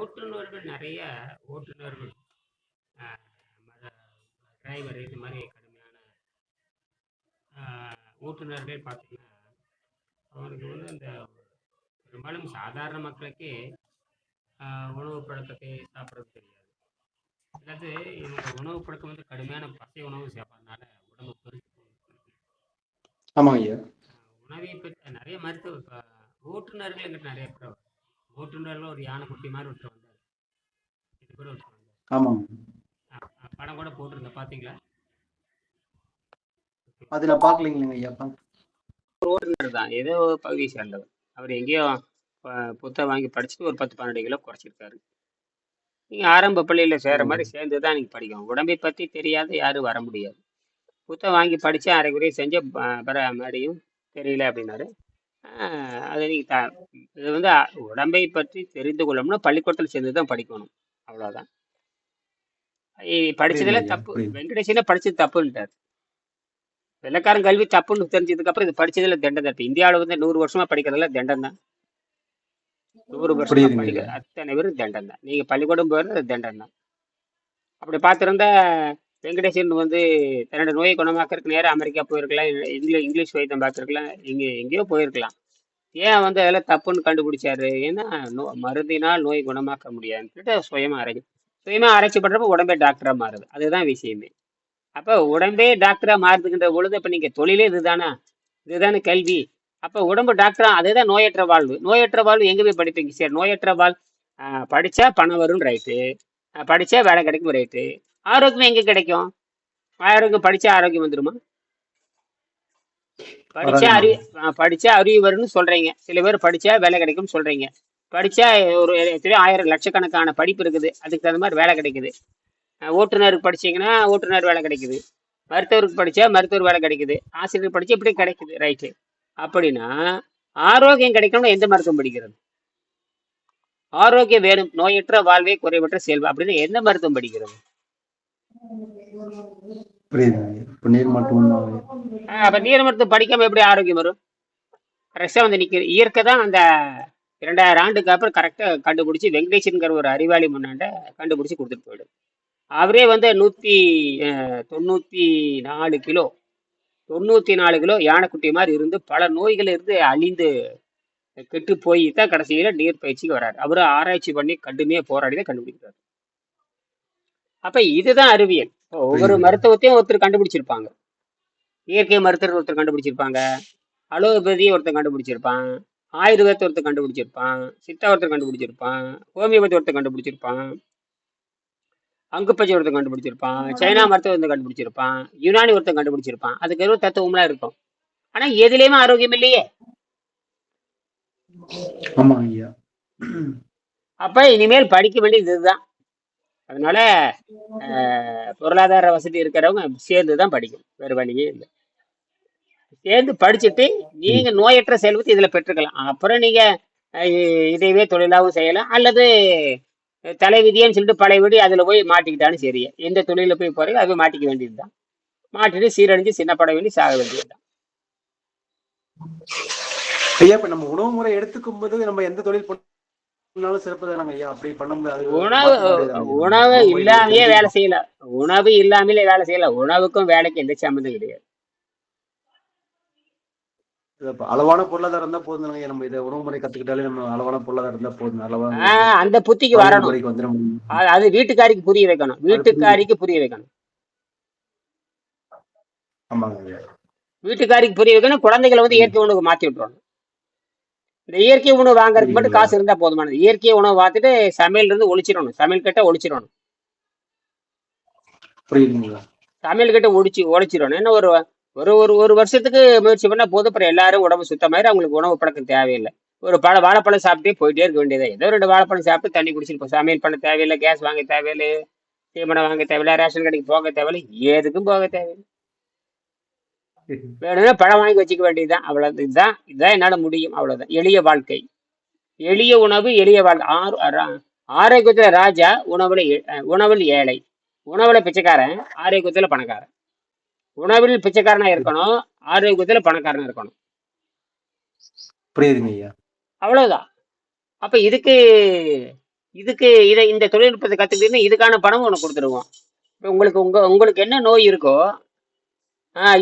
ஓட்டுநர்கள் நிறைய ஓட்டுநர்கள் டிரைவர் இது மாதிரி கடுமையான ஓட்டுநர்கள் பார்த்தீங்கன்னா அவருக்கு வந்து அந்த பெரும்பாலும் சாதாரண மக்களுக்கே உணவு பழக்கத்தை சாப்பிட்றது தெரியாது. அதாவது இவங்க உணவு பழக்கம் வந்து கடுமையான பசை உணவு சாப்பிட்றதுனால உடம்பு பெருசு ஆமாங்க உணவை பற்றி நிறைய மருத்துவ ஓட்டுநர்கள் எங்கிட்ட நிறைய பேர் வரும். ஓட்டுநர்கள் ஒரு யானை குட்டி மாதிரி ஒருத்தர் வந்தார். இது கூட ஒருத்தர் அ- படம் கூட போட்டிருந்தேன். பார்த்தீங்களா அது நான் பார்க்கலைங்களேங்க ஐயா ஓட்டுநர் தான். ஏதோ பகுதியை சேர்ந்தவர். அவர் எங்கேயோ புத்தகம் வாங்கி படிச்சுட்டு ஒரு பத்து பன்னெண்டு கிலோ குறைச்சிருக்காரு. நீங்கள் ஆரம்ப பள்ளியில் சேர்ற மாதிரி சேர்ந்து தான் நீங்கள் படிக்கணும். உடம்பை பற்றி தெரியாத யாரும் வர முடியாது. புத்தகம் வாங்கி படித்து அரைக்குறைய செஞ்ச பிற மறுபடியும் தெரியல அப்படின்னாரு. ஆஹ், அதை நீங்கள் த இது வந்து அ- உடம்பை பற்றி தெரிந்து கொள்ளணும்னா பள்ளிக்கூடத்தில் சேர்ந்து தான் படிக்கணும் அவ்வளோதான் படிச்சதுல ஐயா, தப்பு. புரியுது. வெங்கடேஷன படிச்சது தப்புன்ட்டார். வெள்ளக்காரன் கல்வி தப்புன்னு தெரிஞ்சதுக்கு அப்புறம் இது படிச்சதுல தண்டம் தான். இந்தியாவில் வந்து நூறு வருஷமா படிக்கிறதுல தண்டம் தான். நூறு வருஷமா புரியுதுங்க. படிக்கிற ஐயா. அத்தனை பேரும் தண்டம் தான். நீங்க பள்ளிக்கூடம் போகிறது தண்டம் தான். அப்படி பார்த்திருந்தா வெங்கடேசன் வந்து தன்னோட நோயை குணமாக்கிறதுக்கு நேராக அமெரிக்கா போயிருக்கலாம் இங்கிலீஷ் இங்கிலீஷ் வைத்தியம் பார்த்துருக்கலாம் இங்கே எங்கேயோ போயிருக்கலாம். ஏன் வந்து அதெல்லாம் தப்புன்னு கண்டுபிடிச்சாரு? ஏன்னா நோ மருந்தினால் நோய் குணமாக்க முடியாதுன்னு சொல்லிட்டு சுயமாக ஆராய்ச்சி சுயமாக ஆராய்ச்சி பண்றப்ப உடம்பே டாக்டராக மாறுது. அதுதான் விஷயமே. அப்போ உடம்பே டாக்டராக மாறுதுங்கிற பொழுது இப்போ நீங்கள் தொழிலே இதுதானா? இதுதானே கல்வி. அப்போ உடம்பு டாக்டரா அதுதான் நோயற்ற வாழ்வு. நோயற்ற வாழ்வு எங்கே போய் படிப்பீங்க? சரி நோயற்ற வாழ் படித்தா பணம் வரும் ரைட்டு படித்தா வேலை கிடைக்கும் ரைட்டு ஆரோக்கியம் எங்க கிடைக்கும்? ஆரோக்கியம் படிச்சா ஆரோக்கியம் வந்துருமா? படிச்சா வராதுங்க அறி ஐயா. ஆஹ் படிச்சா அறிவு வரும்னு சொல்றீங்க. சில பேர் படிச்சா வேலை கிடைக்கும்னு சொல்றீங்க. படிச்சா ஒரு எத்தனையோ ஆயிரம் லட்சக்கணக்கான படிப்பு இருக்குது. அதுக்கு தகுந்த மாதிரி வேலை கிடைக்குது. ஓட்டுநருக்கு படிச்சீங்கன்னா ஓட்டுநர் வேலை கிடைக்குது. மருத்துவருக்கு படிச்சா மருத்துவர் வேலை கிடைக்குது. ஆசிரியர் படிச்சா இப்படி கிடைக்குது. ரைட்டு. அப்படின்னா ஆரோக்கியம் கிடைக்கணும்னா எந்த மருத்துவம் படிக்கிறது? ஆரோக்கியம் வேணும். நோயற்ற வாழ்வே குறைவற்ற செல்வம். அப்படின்னு எந்த மருத்துவம் படிக்கிறது? நீர் மட்டும் அப்ப நீர் மருத்துவம் படிக்காம எப்படி ஆரோக்கியம் வரும்? கரெக்டா வந்து நிக்க இயற்கை தான் அந்த இரண்டாயிரம் ஆண்டுக்கு அப்புறம் கரெக்டா கண்டுபிடிச்சி வெங்கடேஷன்கிற ஒரு அறிவாளி முன்னாண்ட கண்டுபிடிச்சி கொடுத்துட்டு போயிடும் அவரே வந்து நூத்தி தொண்ணூத்தி நாலு கிலோ தொண்ணூத்தி நாலு கிலோ யானைக்குட்டி மாதிரி இருந்து பல நோய்கள் இருந்து அழிந்து கெட்டு போய் தான் கடைசியில் நீர் பயிற்சிக்கு வராரு. அவரும் ஆராய்ச்சி பண்ணி கடுமையாக போராடி தான் கண்டுபிடிக்கிறார். அப்போ இதுதான் அறிவியல். ஒவ்வொரு மருத்துவத்தையும் ஒருத்தர் கண்டுபிடிச்சிருப்பாங்க. இயற்கை மருத்துவர் ஒருத்தர் கண்டுபிடிச்சிருப்பாங்க. அலோபதியை ஒருத்தன் கண்டுபிடிச்சிருப்பான். ஆயுர்வேதத்தை ஒருத்தன் கண்டுபிடிச்சிருப்பான். சித்தா ஒருத்தர் கண்டுபிடிச்சிருப்பான். ஹோமியோபதி ஒருத்தன் கண்டுபிடிச்சிருப்பான். அங்குப்பச்சை ஒருத்தன் கண்டுபிடிச்சிருப்பான். சைனா மருத்துவம் ஒருத்தன் கண்டுபிடிச்சிருப்பான். யுனானி ஒருத்தன் கண்டுபிடிச்சிருப்பான். அதுக்கு எதுவும் தத்துவம்லாம் இருக்கும். ஆனா எதுலயுமே ஆரோக்கியம் இல்லையே. அப்ப இனிமேல் படிக்க வேண்டியது இதுதான். அதனால பொருளாதார வசதி இருக்கிறவங்க சேர்ந்து தான் படிக்கணும். வேறு வழியே இல்லை. சேர்ந்து படிச்சுட்டு நீங்க நோயற்ற செல்வத்தை இதுல பெற்றுக்கலாம். அப்புறம் நீங்க அஹ், இதையவே தொழிலாகவும் செய்யலாம். அல்லது தலைவிதியன்னு சொல்லிட்டு பழைய விடி அதுல போய் மாட்டிக்கிட்டாலும் சரி. எந்த தொழில போய் போறீங்க அது மாட்டிக்க வேண்டியதுதான். மாட்டிட்டு சீரழிஞ்சு சின்ன பட வேண்டி சாக வேண்டியதுதான். ஐயா இப்ப நம்ம உணவு முறை எடுத்துக்கும் போது நம்ம எந்த தொழில் உணவு இல்லாமயே வேலை செய்யலாம் உணவு இல்லாமலே வேலை செய்யலாம் உணவுக்கும் வேலைக்கும் எந்த சம்மந்தம் கிடையாது. அளவான பொருளாதாரம் இருந்தா போதும் நம்ம இதை உணவு முறை கத்துக்கிட்டாலே நம்ம அளவான பொருளாதாரம் இருந்தா போதும். அளவான அந்த புத்திக்கு வரணும். அது வீட்டுக்காரிக்கு புரிய வைக்கணும். வீட்டுக்காரிக்கு புரிய வைக்கணும். ஆமாங்க வீட்டுக்காரிக்கு புரிய வைக்கணும். குழந்தைகளை வந்து. இயற்கை உணவுக்கு மாத்தி விட்டுறணும். இந்த இயற்கை உணவு வாங்குறதுக்கு மட்டும் காசு இருந்தா போதுமானது. இயற்கை உணவு பார்த்துட்டு சமையல் இருந்து ஒழிச்சிடணும். சமையல் கிட்ட ஒழிச்சிடணும். புரியுதுங்களா? சமையல் கிட்ட ஒழிச்சு ஒழிச்சிடணும். என்ன ஒரு ஒரு ஒரு ஒரு வருஷத்துக்கு முயற்சி பண்ணா போதும். அப்புறம் எல்லாரும் உடம்பு சுத்தமாயிரும் அவங்களுக்கு உணவு பழக்கம் தேவையில்லை. ஒரு பழ வாழைப்பழம் சாப்பிட்டே போயிட்டே இருக்க வேண்டியது. ஏதோ ரெண்டு வாழைப்பழம் சாப்பிட்டு தண்ணி குடிச்சிட்டு போ. சமையல் பண்ண தேவையில்லை கேஸ் வாங்க தேவையில்லை தீவனம் வாங்க தேவையில்லை ரேஷன் கடைக்கு போக தேவையில்லை எதுக்கும் போக தேவையில்லை. வேணும்னா பழம் வாங்கி வச்சுக்க வேண்டியதுதான். அவ்வளவு இதுதான் இதுதான் என்னால முடியும். அவ்வளவுதான். எளிய வாழ்க்கை. எளிய உணவு எளிய வாழ்க்கை. ஆறு ஆரோக்கியத்துல ராஜா உணவுல உணவில் ஏழை. உணவுல பிச்சைக்காரன் ஆரோக்கியத்துல பணக்காரன். உணவில் பிச்சைக்காரனா இருக்கணும் ஆரோக்கியத்துல பணக்காரனா இருக்கணும். புரியுதுங்க ஐயா. அவ்வளவுதான். அப்ப இதுக்கு இதுக்கு இதை இந்த தொழில்நுட்பத்தை கத்துக்கிட்டீங்கன்னா இதுக்கான பணமும் உனக்கு கொடுத்துருவோம். இப்போ உங்களுக்கு உங்க உங்களுக்கு என்ன நோய் இருக்கோ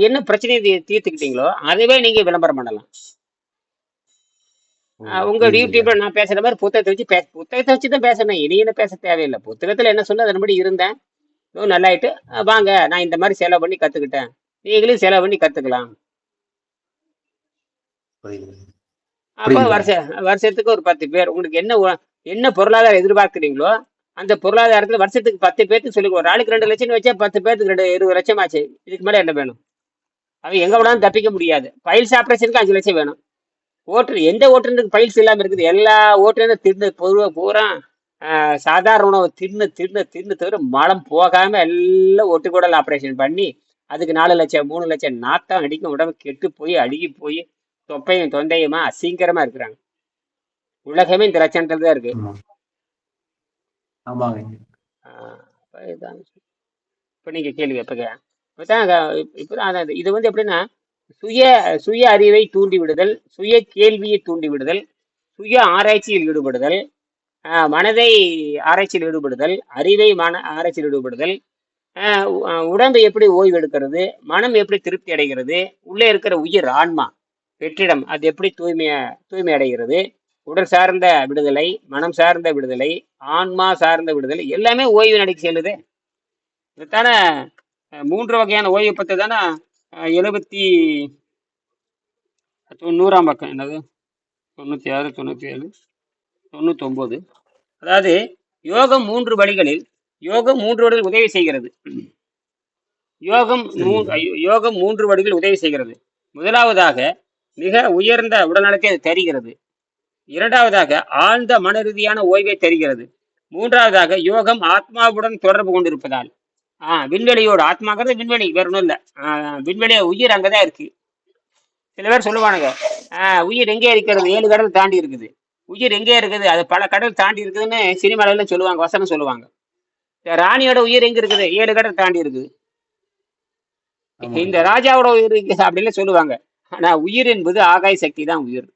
என்ன பிரச்சனையை தீ- தீர்த்துக்கிட்டீங்களோ அதுவே நீங்க விளம்பரம் பண்ணலாம். உங்க யூடியூப்ல நான் பேசுற மாதிரி புத்தகத்தை வச்சு பேச புத்தகத்தை வச்சு தான் பேசணும் இனி என்ன பேச தேவையில்லை. புத்தகத்துல என்ன சொல்ல அதன்படி இருந்தேன். நல்லாயிட்டு வாங்க நான் இந்த மாதிரி செலவு பண்ணி கத்துக்கிட்டேன். நீங்களும் செலவு பண்ணி கத்துக்கலாம். அப்போ வருஷ வருஷத்துக்கு ஒரு பத்து பேர். உங்களுக்கு என்ன என்ன பொருளாதாரம் எதிர்பார்க்குறீங்களோ அந்த பொருளாதாரத்துல வருஷத்துக்கு பத்து பேர்த்துக்கு சொல்லி ஒரு ஆளுக்கு ரெண்டு லட்சம் வச்சா பத்து பேர்த்துக்கு ரெண்டு இருபது லட்சம் ஆச்சு இதுக்கு மேல என்ன வேணும்? அவன் எங்க வேணாலும் தப்பிக்க முடியாது. பைல்ஸ் ஆப்ரேஷனுக்கு அஞ்சு லட்சம் வேணும். ஓட்டுநர் எந்த ஓட்டுநருக்கு பைல்ஸ் இல்லாம இருக்குது? எல்லா ஓட்டுநரும் தின்னு பொருவ பூரா ஆஹ், சாதாரண உணவு தின்னு தின்னு தின்னு தவிர மலம் போகாம எல்லாம் ஒட்டுக்கூடல் ஆப்ரேஷன் பண்ணி அதுக்கு நாலு லட்சம் மூணு லட்சம் நாத்தம் அடிக்கும் உடம்பு கெட்டு போய் அழுகி போய் தொப்பையும் தொண்டையுமா அசிங்கரமா இருக்கிறாங்க. உலகமே இந்த லட்சணத்துல தான் இருக்கு. ஆமாங்க. ஐயா இப்ப நீங்க கேள்வி எப்பங்க இப்பதான் அதான் இது வந்து எப்படின்னா சுய சுய அறிவை தூண்டி விடுதல் சுய கேள்வியை தூண்டி விடுதல் சுய ஆராய்ச்சியில் ஈடுபடுதல் மனதை ஆராய்ச்சியில் ஈடுபடுதல் அறிவை மன ஆராய்ச்சியில் ஈடுபடுதல் உடம்பு எப்படி ஓய்வு எடுக்கிறது மனம் எப்படி திருப்தி அடைகிறது உள்ளே இருக்கிற உயிர் ஆன்மா வெற்றிடம் அது எப்படி தூய்மையா தூய்மை அடைகிறது உடல் சார்ந்த விடுதலை மனம் சார்ந்த விடுதலை ஆன்மா சார்ந்த விடுதலை எல்லாமே ஓய்வு நடைக்கு செல்லுது. இதுதானே மூன்று வகையான ஓய்வு பற்றி தானே? எழுபத்தி தொண்ணூறாம் பக்கம். என்னது? தொண்ணூற்றி ஆறு தொண்ணூற்றி ஏழு தொண்ணூத்தொம்பது. அதாவது யோகம் மூன்று வழிகளில் யோகம் மூன்று வழிகள் உதவி செய்கிறது. யோகம் யோகம் மூன்று வழிகள் உதவி செய்கிறது. முதலாவதாக மிக உயர்ந்த உடல்நலத்தை அது தருகிறது. இரண்டாவதாக ஆழ்ந்த மன ரீதியான ஓய்வை தருகிறது. மூன்றாவதாக யோகம் ஆத்மாவுடன் தொடர்பு கொண்டிருப்பதால். ஆ விண்வெளியோடு ஆத்மாங்கிறது விண்வெளி வேற ஒன்றும் இல்லை. விண்வெளி உயிர் அங்கதான் இருக்கு. சில பேர் சொல்லுவானுங்க ஆ, உயிர் எங்கே இருக்கிறது? ஏழு கடல் தாண்டி இருக்குது. உயிர் எங்கே இருக்குது? அது பல கடல் தாண்டி இருக்குதுன்னு சினிமால சொல்லுவாங்க வசனம் சொல்லுவாங்க. இந்த ராணியோட உயிர் எங்க இருக்குது? ஏழு கடல் தாண்டி இருக்குது. இந்த ராஜாவோட உயிர் அப்படின்னு சொல்லுவாங்க. ஆனா உயிர் என்பது ஆகாய சக்தி தான் உயிர்.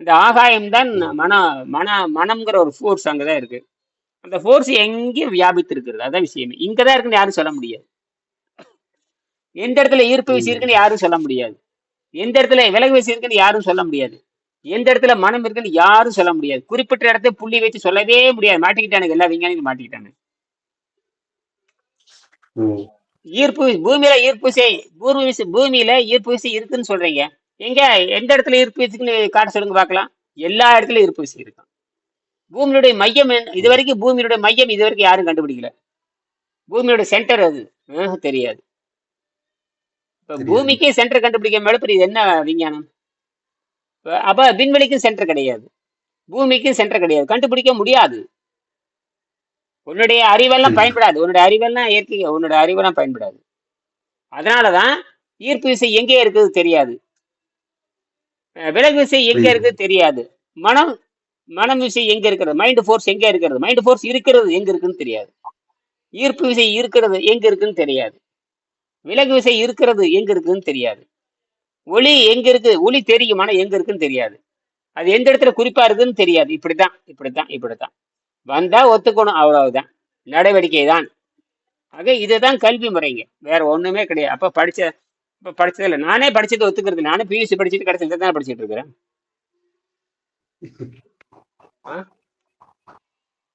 இந்த ஆகாயம் தான் மன மன மனம்ங்கிற ஒரு ஃபோர்ஸ் அங்கதான் இருக்கு. அந்த ஃபோர்ஸ் எங்கேயும் வியாபித்து இருக்கிறது அதான் விஷயமே. இங்கதான் இருக்குன்னு யாரும் சொல்ல முடியாது. எந்த இடத்துல ஈர்ப்பு விசை இருக்குன்னு யாரும் சொல்ல முடியாது. எந்த இடத்துல விலகு விசை இருக்குன்னு யாரும் சொல்ல முடியாது. எந்த இடத்துல மனம் இருக்குன்னு யாரும் சொல்ல முடியாது. குறிப்பிட்ட இடத்தை புள்ளி வச்சு சொல்லவே முடியாது. மாட்டிக்கிட்டானுங்க எல்லா விஞ்ஞானிகளும் மாட்டிக்கிட்டாங்க ஓ ஈர்ப்பு பூமியில ஈர்ப்பு பூமி விசை பூமியில ஈர்ப்பு விசை இருக்குன்னு சொல்றீங்க. எங்க? எந்த இடத்துல ஈர்ப்பு விசைக்குன்னு காட்ட சொல்லுங்க பார்க்கலாம். எல்லா இடத்துலயும் ஈர்ப்பு விசை இருக்கும் பூமியுடைய மையம் இது வரைக்கும் பூமியுடைய மையம் இது வரைக்கும் யாரும் கண்டுபிடிக்கல. பூமியோட சென்டர் அது. தெரியாது. இப்ப பூமிக்கே சென்டர் கண்டுபிடிக்க மேல இது என்ன விஞ்ஞானம்? அப்ப விண்வெளிக்கும் சென்டர் கிடையாது. பூமிக்கும் சென்டர் கிடையாது. கண்டுபிடிக்க முடியாது. உன்னுடைய அறிவெல்லாம் பயன்படாது. உன்னுடைய அறிவெல்லாம் இயற்கை உன்னுடைய அறிவெல்லாம் பயன்படாது. அதனாலதான் ஈர்ப்பு விசை எங்கே இருக்குது தெரியாது. விலகு விசை எங்க இருக்குது தெரியாது. மனம் மனம் விசை எங்க இருக்கிறது? மைண்ட் ஃபோர்ஸ் எங்க இருக்கிறது? மைண்ட் ஃபோர்ஸ் இருக்கிறது எங்க இருக்குன்னு தெரியாது. ஈர்ப்பு விசை இருக்கிறது எங்க இருக்குன்னு தெரியாது. விலகு விசை இருக்கிறது எங்க இருக்குன்னு தெரியாது. ஒளி எங்க இருக்கு? ஒளி தெரியும் ஆனா எங்க இருக்குன்னு தெரியாது. அது எந்த இடத்துல குறிப்பா இருக்குன்னு தெரியாது. இப்படித்தான் இப்படித்தான் இப்படித்தான். வந்தா ஒத்துக்கணும் அவ்வளவுதான். நடவடிக்கை தான் ஆக இதுதான் கல்வி முறைங்க. வேற ஒண்ணுமே கிடையாது. அப்ப படிச்ச இப்ப படிச்சது இல்லை. நானே படிச்சது ஒத்துக்கிறது. நானே பியூசி படிச்சுட்டு கடைசி தான் படிச்சுட்டு இருக்கிறேன். ஆ?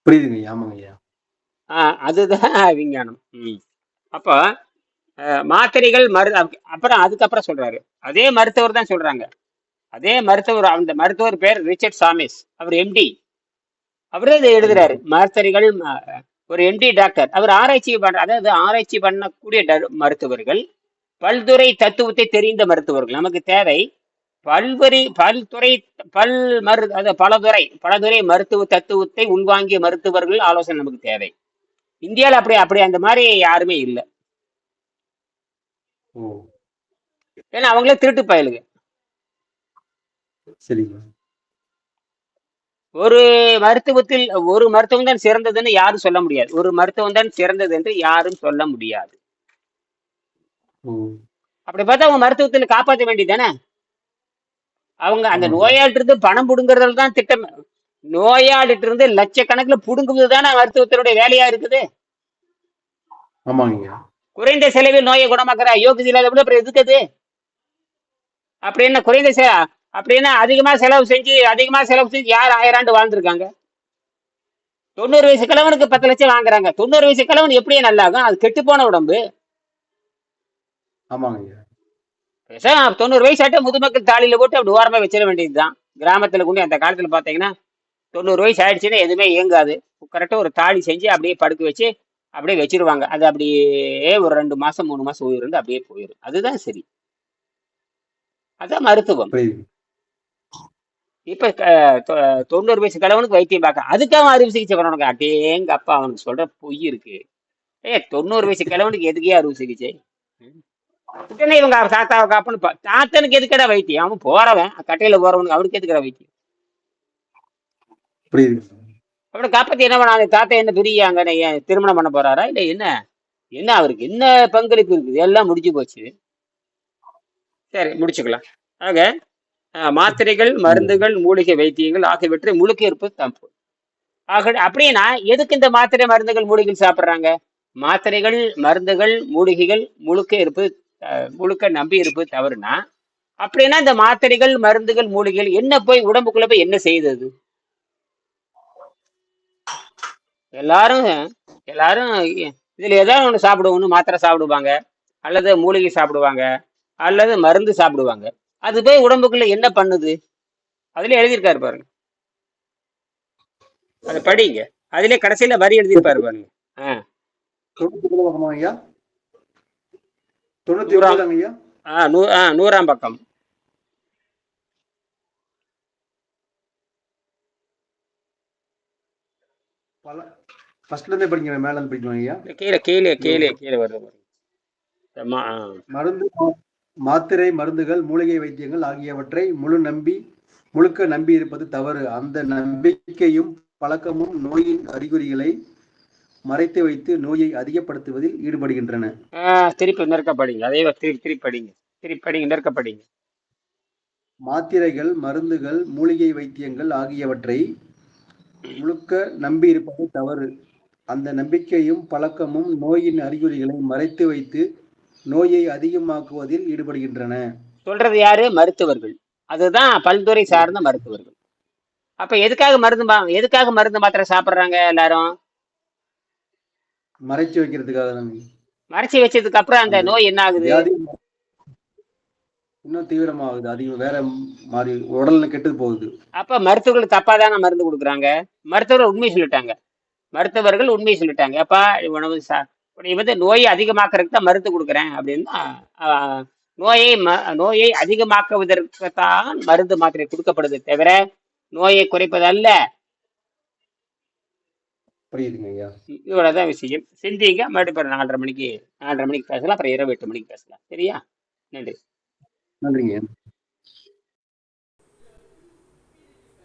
புரியுதுங்க ஆமாங்க ஐயா. அதுதான் விஞ்ஞானம். ம். அப்போ மாத்திரைகள் மரு அப்~ அப்புறம் அதுக்கப்புறம் சொல்றாரு. அதே மருத்துவர் தான் சொல்றாங்க. அதே மருத்துவர் அந்த மருத்துவர் பேர் ரிச்சர்ட் சாமிஸ். அவர் எம்டி அவரே இதை எழுதுறாரு. மாத்திரைகள் ஒரு எம்டி டாக்டர் அவர் ஆராய்ச்சி பண்ற அதாவது ஆராய்ச்சி பண்ணக்கூடிய மருத்துவர்கள் பல்துறை தத்துவத்தை தெரிந்த மருத்துவர்கள். நமக்கு தேவை பல்வரி பல்துறை பல் மரு அது பலதுறை பலதுறை மருத்துவ தத்துவத்தை உள்வாங்கிய மருத்துவர்கள் ஆலோசனை நமக்கு தேவை. இந்தியாவில் அப்படி அப்படி அந்த மாதிரி யாருமே இல்லை. ஏன்னா அவங்களே திருட்டு பயலுங்க. ஒரு மருத்துவத்தில் ஒரு மருத்துவம் தான் சிறந்ததுன்னு யாரும் சொல்ல முடியாது. ஒரு மருத்துவம் தான் சிறந்தது என்று யாரும் சொல்ல முடியாது. அப்படி பார்த்தா அவங்க மருத்துவத்தில் காப்பாற்ற வேண்டியதானே அவங்க அந்த நோயாளிட்டு இருந்து பணம் புடுங்குறதுல தான் திட்டம். நோயாளிட்டு இருந்து லட்சக்கணக்குல புடுங்குவது தானே மருத்துவத்தினுடைய வேலையா இருக்குது? ஆமாங்க குறைந்த செலவில் நோயை குணமாக்குற யோகியது இல்லாத அப்புறம் எதுக்கு அது? அப்படி என்ன குறைந்த செ அப்படின்னா அதிகமா செலவு செஞ்சு அதிகமா செலவு செஞ்சு யார் ஆயிரம் ஆண்டு வாழ்ந்திருக்காங்க? தொண்ணூறு வயசு கிழவனுக்கு பத்து லட்சம் வாங்குறாங்க. தொண்ணூறு வயசு கிழவன் எப்படியே நல்லாகும்? அது கெட்டு போன உடம்பு. ஆமாங்க ஐயா தொண்ணூறு வயசு ஆட்ட முதுமக்கள் தாலியில போட்டு அப்படி ஓரமா வச்சிட வேண்டியதுதான். கிராமத்துல கொண்டு அந்த காலத்துல பாத்தீங்கன்னா தொண்ணூறு வயசு ஆயிடுச்சுன்னா எதுவுமே இயங்காது. கரெக்டா ஒரு தாலி செஞ்சு அப்படியே படுக்க வச்சு அப்படியே வச்சிருவாங்க. அது அப்படியே ஒரு ரெண்டு மாசம் மூணு மாசம் உயிருந்து அப்படியே போயிடும் அதுதான் சரி. அதான் மருத்துவம். இப்ப தொண்ணூறு வயசு கிழவனுக்கு வைத்தியம் பார்க்க அதுக்காக அறுவை சிகிச்சை பண்ணணுங்க அட்டேங்க அப்பா அவனுக்கு சொல்ற பொய் இருக்கு. ஏ தொண்ணூறு வயசு கிழவனுக்கு எதுக்கே அறுவை சிகிச்சை? உடனே இவங்க தாத்தாவை காப்பன்னு பா- தாத்தனுக்கு எதுக்கடா வைத்தியம்? அவன் போறவன். கட்டையில போறவனுக்கு அவனுக்கு எதுக்கடா வைத்தியம்? புரியுது. காப்பாத்தி என்ன பண்ணாங்க தாத்தா என்ன பெரிய அங்க திருமணம் பண்ண போறாரா? இல்ல என்ன? என்ன அவருக்கு? என்ன பங்களிப்பு இருக்குது? எல்லாம் முடிஞ்சு போச்சு. சரி முடிச்சுக்கலாம். ஆக மாத்திரைகள் மருந்துகள் மூலிகை வைத்தியங்கள் ஆகியவற்றை முழுக்க இருப்பது தப்பு ஆக அப்படின்னா எதுக்கு இந்த மாத்திரை மருந்துகள் மூலிகைகள் சாப்பிடுறாங்க? மாத்திரைகள் மருந்துகள் மூலிகைகள் முழுக்க இருப்பது முழுக்க நம்பி இருப்பது தவறுனா அப்படின்னா இந்த மாத்திரைகள் மருந்துகள் மூலிகைகள் என்ன போய் உடம்புக்குள்ள போய் என்ன செய்தது எல்லாரும் எல்லாரும் இதுல ஏதாவது ஒன்று சாப்பிடுவோம்னு மாத்திரை சாப்பிடுவாங்க அல்லது மூலிகை சாப்பிடுவாங்க அல்லது மருந்து சாப்பிடுவாங்க. அது போய் உடம்புக்குள்ள என்ன பண்ணுது? அதுல எழுதியிருக்காரு பாருங்க. அதை படிங்க. அதுல கடைசியில வரி எழுதியிருப்பாரு பாருங்க. ஆ. தொண்ணூத்தி ஒன்பது பக்கமா ஐயா? ஆ நூ ஆ நூறாம் பக்கம். பல ஃபர்ஸ்ட்ல இருந்தே படிங்க மேல இருந்து படிக்கணும் ஐயா. கீழே கீழே கீழே கீழே வருது. மருந்து மாத்திரை மருந்துகள் மூலிகை வைத்தியங்கள் ஆகியவற்றை முழு நம்பி முழுக்க நம்பி இருப்பது தவறு. அந்த நம்பிக்கையும் பழக்கமும் நோயின் அறிகுறிகளை மறைத்து வைத்து நோயை அதிகப்படுத்துவதில் ஈடுபடுகின்றன. திருப்பி நெருக்க படிங்க அதே திருப்பி திருப்பி படிங்க திருப்பி படிங்க நெருக்க படிங்க மாத்திரைகள் மருந்துகள் மூலிகை வைத்தியங்கள் ஆகியவற்றை முழுக்க நம்பி இருப்பது தவறு. அந்த நம்பிக்கையும் பழக்கமும் நோயின் அறிகுறிகளை மறைத்து வைத்து நோயை அதிகமாக்குவதில் ஈடுபடுகின்றன. சொல்றது யாரு? மருத்துவர்கள். அதுதான் பல்துறை சார்ந்த மருத்துவர்கள். அப்ப எதுக்காக மருந்து எதுக்காக மருந்து மாத்திரை சாப்பிடுறாங்க எல்லாரும்? மறைச்சு வைக்கிறதுக்காக தான் மறைச்சி வச்சதுக்கு அப்புறம் அந்த நோய் என்ன ஆகுது இன்னும் தீவிரமாகுது. அதிகம் வேற மாறி உடல்ல கெட்டு போகுது. அப்ப மருத்துவர்கள் தப்பா தானே மருந்து கொடுக்குறாங்க? மருத்துவர்கள் உண்மை சொல்லிட்டாங்க. மருத்துவர்கள் உண்மை சொல்லிட்டாங்க. அப்பா உணவு சா வந்து நோயை அதிகமாக்குறதுக்கு தான் மருந்து கொடுக்குறேன் அப்படின்னா நோயை ம நோயை அதிகமாக்குவதற்குத்தான் மருந்து மாத்திரை கொடுக்கப்படுது தவிர நோயை குறைப்பதல்ல. புரியுதுங்க ஐயா. இவ்வளவுதான் விஷயம். சிந்திங்க மறுபடியும் நாலரை மணிக்கு நாலரை மணிக்கு பேசலாம் அப்புறம் இரவு எட்டு மணிக்கு பேசலாம். சரியா? நன்றி. நன்றிங்க.